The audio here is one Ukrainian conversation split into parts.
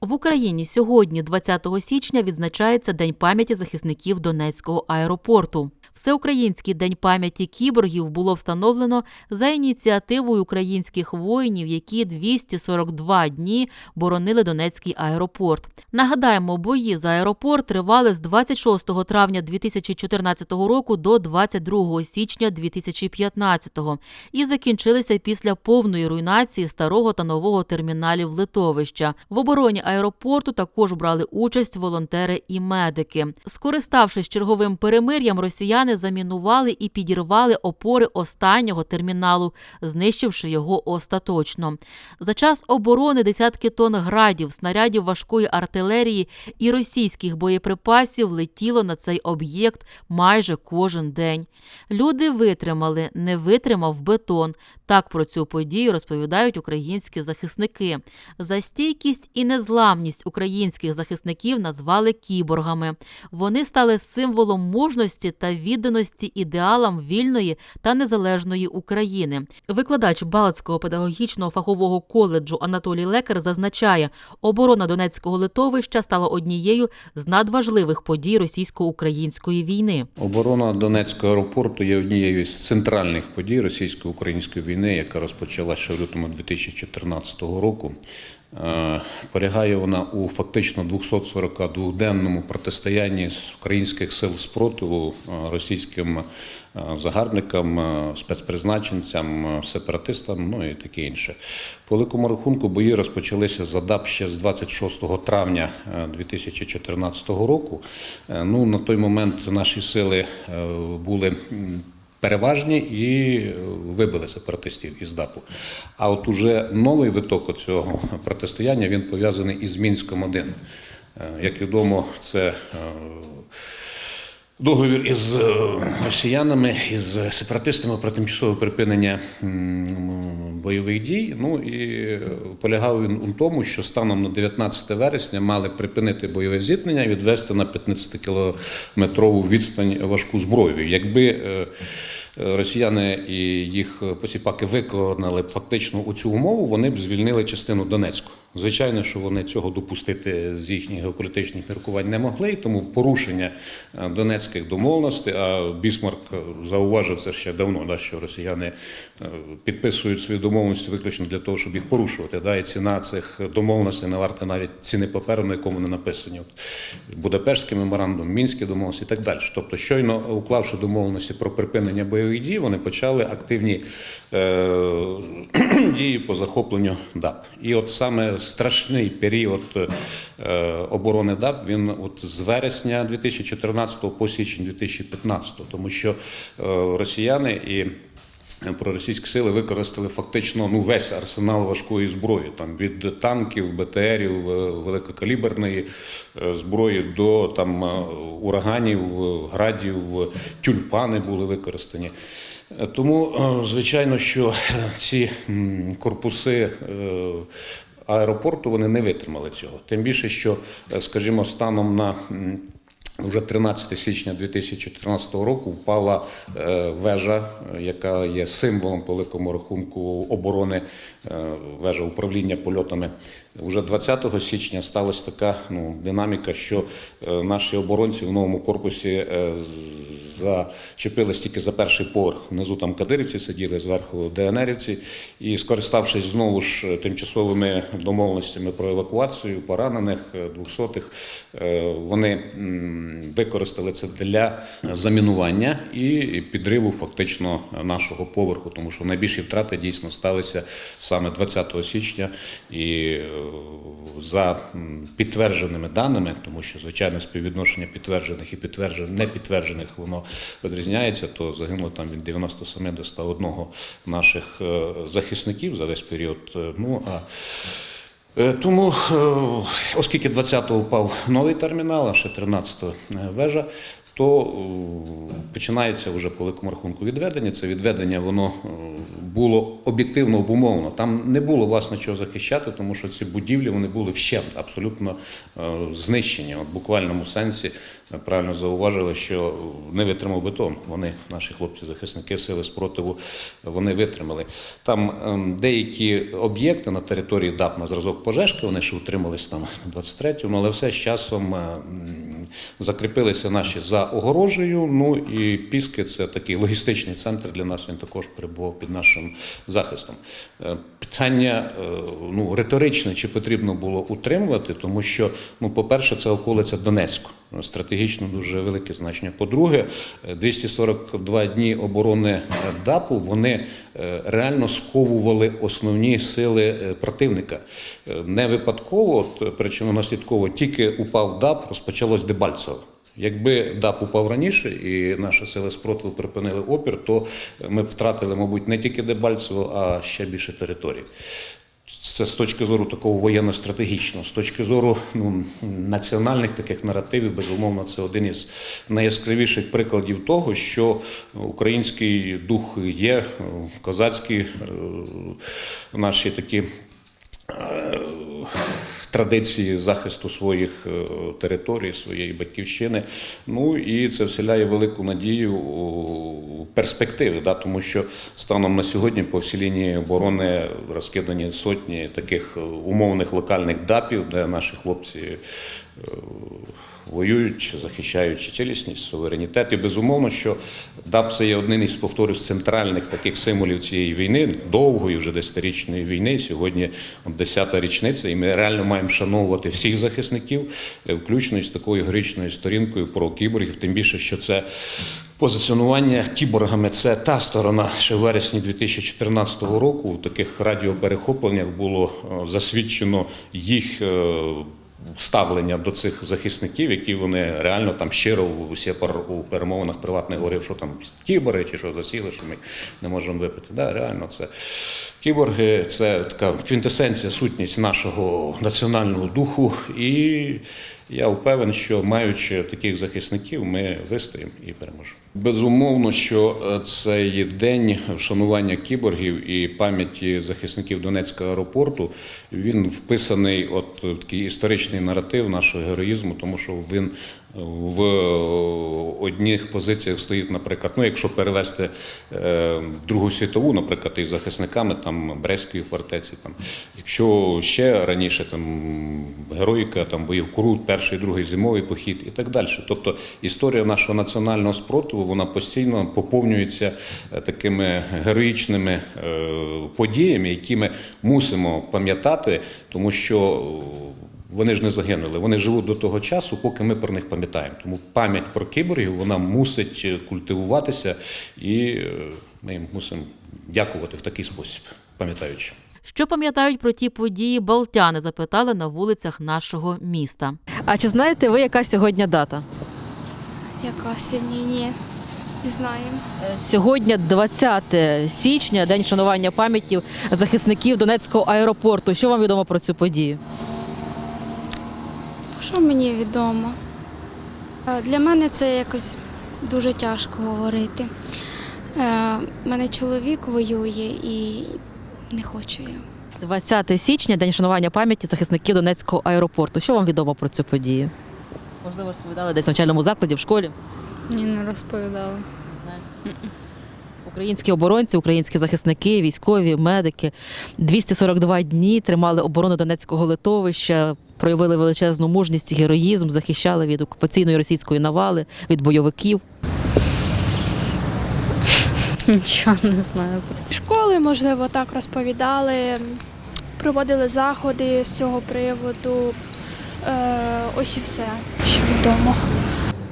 В Україні сьогодні, 20 січня, відзначається День пам'яті захисників Донецького аеропорту. Всеукраїнський день пам'яті кіборгів було встановлено за ініціативою українських воїнів, які 242 дні боронили Донецький аеропорт. Нагадаємо, бої за аеропорт тривали з 26 травня 2014 року до 22 січня 2015 і закінчилися після повної руйнації старого та нового терміналів литовища. В обороні аеропорту також брали участь волонтери і медики. Скориставшись черговим перемир'ям, росіяни замінували і підірвали опори останнього терміналу, знищивши його остаточно. За час оборони десятки тонн градів, снарядів важкої артилерії і російських боєприпасів летіло на цей об'єкт майже кожен день. Люди витримали, не витримав бетон. Так про цю подію розповідають українські захисники. За стійкість і незламність українських захисників назвали кіборгами. Вони стали символом мужності та відданості ідеалам вільної та незалежної України. Викладач Балтського педагогічного фахового коледжу Анатолій Лекар зазначає, оборона Донецького литовища стала однією з надважливих подій російсько-української війни. Оборона Донецького аеропорту є однією з центральних подій російсько-української війни, яка розпочалася ще в лютому 2014 року. Е, Полягає вона у фактично 242-денному протистоянні з українських сил спротиву е, російським е, загарбникам, спецпризначенцям, сепаратистам, ну і таке інше. По великому рахунку бої розпочалися з АДАП ще з 26 травня е, 2014 року. Ну, на той момент наші сили були переважні і вибилися протестів із ДАПу. А от уже новий виток цього протистояння він пов'язаний із Мінськом 1 Як відомо, це е, договір із е, росіянами, із сепаратистами про тимчасове припинення бойових дій. Ну і полягав він у тому, що станом на 19 вересня мали припинити бойове зіткнення і відвести на 15-кілометрову відстань важку зброю. Якби е, росіяни і їх посіпаки виконали б фактично у цю умову, вони б звільнили частину Донецьку. Звичайно, що вони цього допустити з їхніх геополітичних міркувань не могли, тому порушення е, донецьких домовленостей, а Бісмарк зауважив це ще давно, да, що росіяни е, підписують свої домовленості виключно для того, щоб їх порушувати. Да, і ціна цих домовленостей не варта навіть ціни паперу, на якому вони написані. Будапештський меморандум, Мінські домовленості і так далі. Тобто, щойно уклавши домовленості про припинення бойових дій, вони почали активні е, дії по захопленню ДАП. І от саме страшний період е, оборони ДАП він от з вересня 2014 по січень 2015, тому що е, росіяни і Проросійські сили використали фактично ну весь арсенал важкої зброї, там від танків, БТРів, е, великокаліберної е, зброї до там е, ураганів, е, градів, е, тюльпани були використані. Е, Тому, е, звичайно, що е, ці корпуси е, аеропорту вони не витримали цього. Тим більше, що, е, скажімо, станом на вже 13 січня 2014 року впала е, вежа, е, яка є символом по великому рахунку оборони, вежа управління польотами. Уже 20 січня сталася така ну, динаміка, що наші оборонці в новому корпусі зачепились тільки за перший поверх. Внизу там кадирівці сиділи, зверху ДНРівці. І скориставшись знову ж тимчасовими домовленостями про евакуацію поранених, е, двохсотих, е, вони використали це для замінування і підриву фактично нашого поверху, тому що найбільші втрати дійсно сталися саме 20 січня. І е, за підтвердженими даними, тому що звичайно співвідношення підтверджених і підтверджених непідтверджених воно відрізняється, то загинуло там від 97 до 101 наших е, захисників за весь період. Е, Ну а Е, Тому, оскільки 20-го впав новий термінал, а ще 13-го вежа, то починається вже по великому рахунку відведення. Це відведення воно е, було об'єктивно обумовлено. Там не було власне чого захищати, тому що ці будівлі вони були вщент, абсолютно е, знищені. От в буквальному сенсі правильно зауважили, що не витримав бетон. Вони, наші хлопці-захисники сили спротиву, вони витримали. Там ем, деякі об'єкти на території ДАП на зразок пожежки, вони ще утримались там 23-му, але все з часом е, закріпилися наші за огорожею. Ну і Піски це такий логістичний центр для нас. Він також перебував під нашим захистом. Е, Питання е, ну, риторичне, чи потрібно було утримувати, тому що, ну, по-перше, це околиця Донецьку. Стратегічно дуже велике значення. По-друге, е, 242 дні оборони е, ДАПу вони е, реально сковували основні сили е, противника. Е, Не випадково, от причинно-наслідково, тільки упав ДАП, розпочалось Дебальцево. Якби ДАП упав раніше і наші сили спротиву припинили опір, то ми б втратили, мабуть, не тільки Дебальцево, а ще більше територій. Це з точки зору такого воєнно-стратегічного, з точки зору ну, національних таких наративів, безумовно, це один із найяскравіших прикладів того, що український дух є, козацькі е, наші такі традиції захисту своїх е, територій, своєї батьківщини. Ну і це вселяє велику надію у перспективи, да, тому що станом на сьогодні по всій лінії оборони розкидані сотні таких е, умовних локальних ДАПів, де наші хлопці е, воюють, захищаючи цілісність, суверенітет. І безумовно, що ДАП це є одним із повторюсь центральних таких символів цієї війни, довгої, вже десятирічної війни. Сьогодні от 10-та річниця, і ми реально маємо шановувати всіх захисників, е, включно із такою героїчною сторінкою про кіборгів. Тим більше, що це позиціонування кіборгами це та сторона. Ще в вересні 2014 року у таких радіоперехопленнях було е, засвідчено їх. Ставлення до цих захисників, які вони реально там щиро у у перемовинах приватних говорив, що там кібори чи що засіли, що ми не можемо випити. Да, реально це кіборги, це така квінтесенція, сутність нашого національного духу. І я впевнений, що маючи таких захисників, ми вистоїмо і переможемо. Безумовно, що е, цей день вшанування кіборгів і пам'яті захисників Донецького аеропорту він вписаний от в такий історичний наратив нашого героїзму, тому що він в одних позиціях стоїть, наприклад, ну якщо перевести е, в Другу світову, наприклад, із захисниками там Брестської фортеці, там якщо ще раніше там героїка там боїв Курут, перший, другий зимовий похід і так далі. Тобто історія нашого національного спротиву вона постійно поповнюється е, такими героїчними е, подіями, які ми мусимо пам'ятати, тому що вони ж не загинули. Вони живуть до того часу, поки ми про них пам'ятаємо. Тому пам'ять про кіборгів вона мусить е, культивуватися, і е, ми їм мусимо дякувати в такий спосіб, пам'ятаючи. Що пам'ятають про ті події, балтяни запитали на вулицях нашого міста. А чи знаєте ви, яка сьогодні дата? Яка сьогодні? Ні, не знаю. Сьогодні 20 січня, день шанування пам'яті захисників Донецького аеропорту. Що вам відомо про цю подію? Що мені відомо? Е, Для мене це якось дуже тяжко говорити. Е, У мене чоловік воює і не хочу я. 20 січня, день шанування пам'яті захисників Донецького аеропорту. Що вам відомо про цю подію? Можливо, розповідали десь в навчальному закладі, в школі. Ні, не розповідали. Українські оборонці, українські захисники, військові, медики 242 дні тримали оборону Донецького литовища, проявили величезну мужність і героїзм, захищали від окупаційної російської навали, від бойовиків. Нічого не знаю про це. Школи, можливо, так розповідали, проводили заходи з цього приводу. Е, ось і все, що відомо.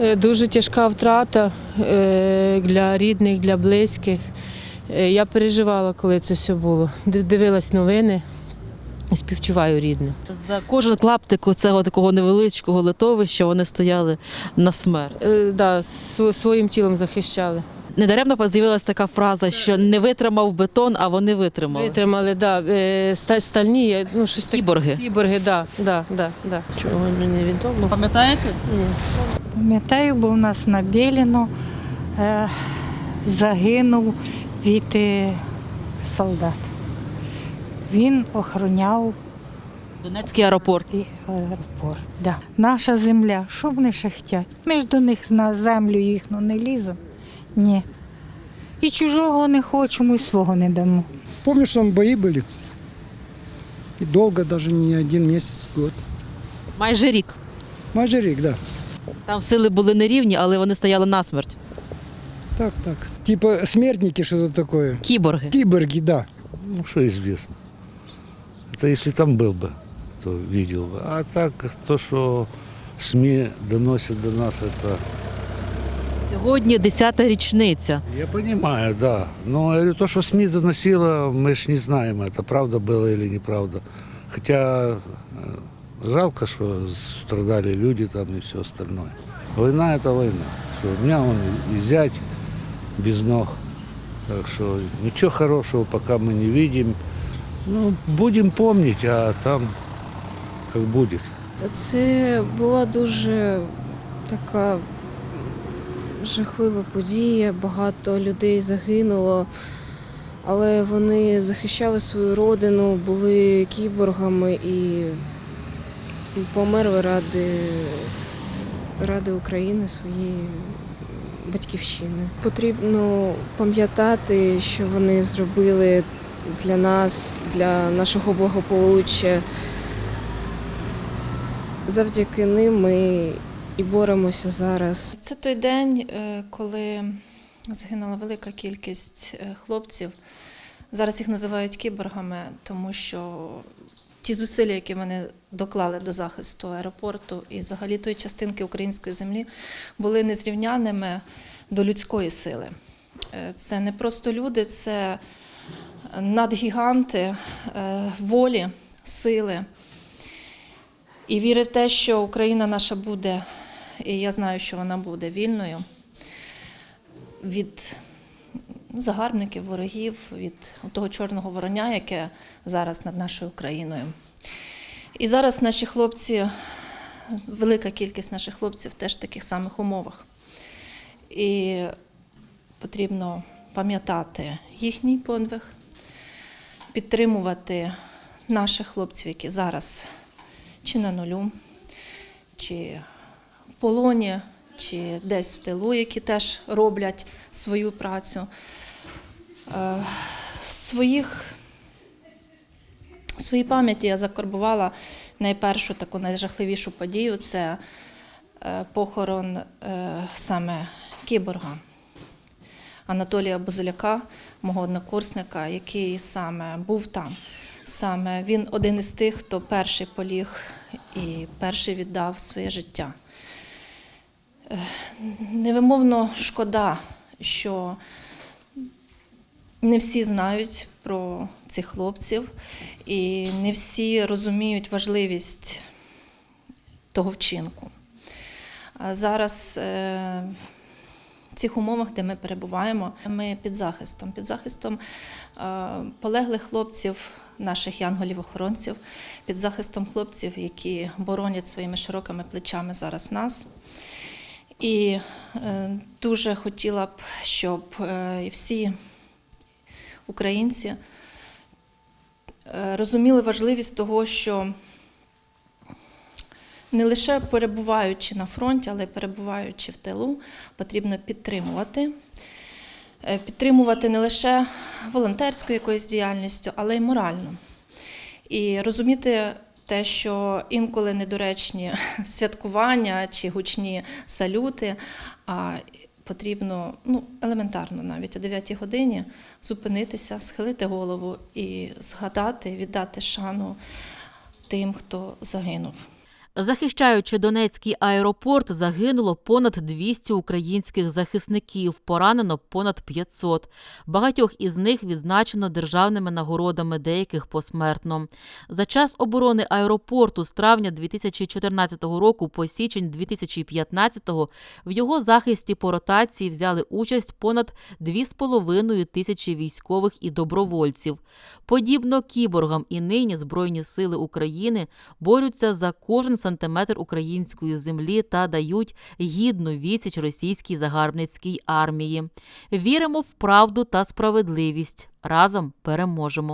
Е, Дуже тяжка втрата е, для рідних, для близьких. Е, Я переживала, коли це все було. Див- Дивилась новини, співчуваю рідним. За кожен клаптик цього такого невеличкого литовища вони стояли на смерть. Е, Да, своїм тілом захищали. Недаремно з'явилася така фраза, що не витримав бетон, а вони витримали. Витримали, да, е, стальні, ну щось таке. Кіборги. Кіборги, да, да, да, да. Чого мені не відомо. Пам'ятаєте? Ні. Пам'ятаю, був у нас на Біліно, е, загинув від е, солдат. Він охороняв Донецький аеропорт. аеропорт. Да. Наша земля, що вони ще хочуть? Ми ж до них на землю їхню не ліземо. Ні. І чужого не хочемо, і свого не дамо. Помнишь, там бои были? И долго, даже не один месяц, год. Майже рік. Майже рік, да. Там сили були нерівні, але вони стояли насмерть. Так, так. Типа смертники, что-то такое. Кіборги. Киборги, да. Ну, что известно. Это если там был бы, то видел бы. А так, то, что СМИ доносят до нас, это... Сьогодні 10-та річниця. Я понимаю, да. Но я говорю, то, что СМИ доносило, мы ж не знаем, это правда было или неправда. Хотя э, жалко, что страдали люди там и все остальное. Война – это война. Что у меня он и зять без ног. Так что ничего хорошего пока мы не видим. Ну, будем помнить, а там как будет. Це була дуже така жахлива подія. Багато людей загинуло, але вони захищали свою родину, були кіборгами і померли ради, ради України, своєї батьківщини. Потрібно пам'ятати, що вони зробили для нас, для нашого благополуччя. Завдяки ним ми і боремося зараз. Це той день, е, коли загинула велика кількість е, хлопців. Зараз їх називають кіборгами, тому що ті зусилля, які вони доклали до захисту аеропорту і взагалі тої частинки української землі, були незрівняними до людської сили. Е, Це не просто люди, це надгіганти волі, сили. І віри в те, що Україна наша буде, і я знаю, що вона буде вільною від загарбників, ворогів, від того чорного вороня, яке зараз над нашою Україною. І зараз наші хлопці, велика кількість наших хлопців теж в таких самих умовах. І потрібно пам'ятати їхній подвиг, підтримувати наших хлопців, які зараз чи на нулю, чи полоні, чи десь в тилу, які теж роблять свою працю. Е, своїх в своїй пам'яті я закарбувала найпершу таку найжахливішу подію це е, похорон е, саме кіборга Анатолія Бузуляка, мого однокурсника, який саме був там. Саме він один із тих, хто перший поліг і перший віддав своє життя. Невимовно шкода, що не всі знають про цих хлопців, і не всі розуміють важливість того вчинку. Зараз е, в цих умовах, де ми перебуваємо, ми під захистом, під захистом е, полеглих хлопців, наших янголів-охоронців, під захистом хлопців, які боронять своїми широкими плечами зараз нас. І е, дуже хотіла б, щоб е, всі українці е, розуміли важливість того, що не лише перебуваючи на фронті, але й перебуваючи в тилу, потрібно підтримувати. Підтримувати не лише волонтерською якоюсь діяльністю, але й морально. І розуміти те, що інколи недоречні святкування чи гучні салюти, а потрібно ну, елементарно навіть о 9 годині зупинитися, схилити голову і згадати, віддати шану тим, хто загинув. Захищаючи Донецький аеропорт, загинуло понад 200 українських захисників, поранено понад 500. Багатьох із них відзначено державними нагородами, деяких посмертно. За час оборони аеропорту з травня 2014 року по січень 2015 в його захисті по ротації взяли участь понад 2,5 тисячі військових і добровольців. Подібно кіборгам і нині Збройні сили України борються за кожен сантиметр української землі та дають гідну відсіч російській загарбницькій армії. Віримо в правду та справедливість. Разом переможемо.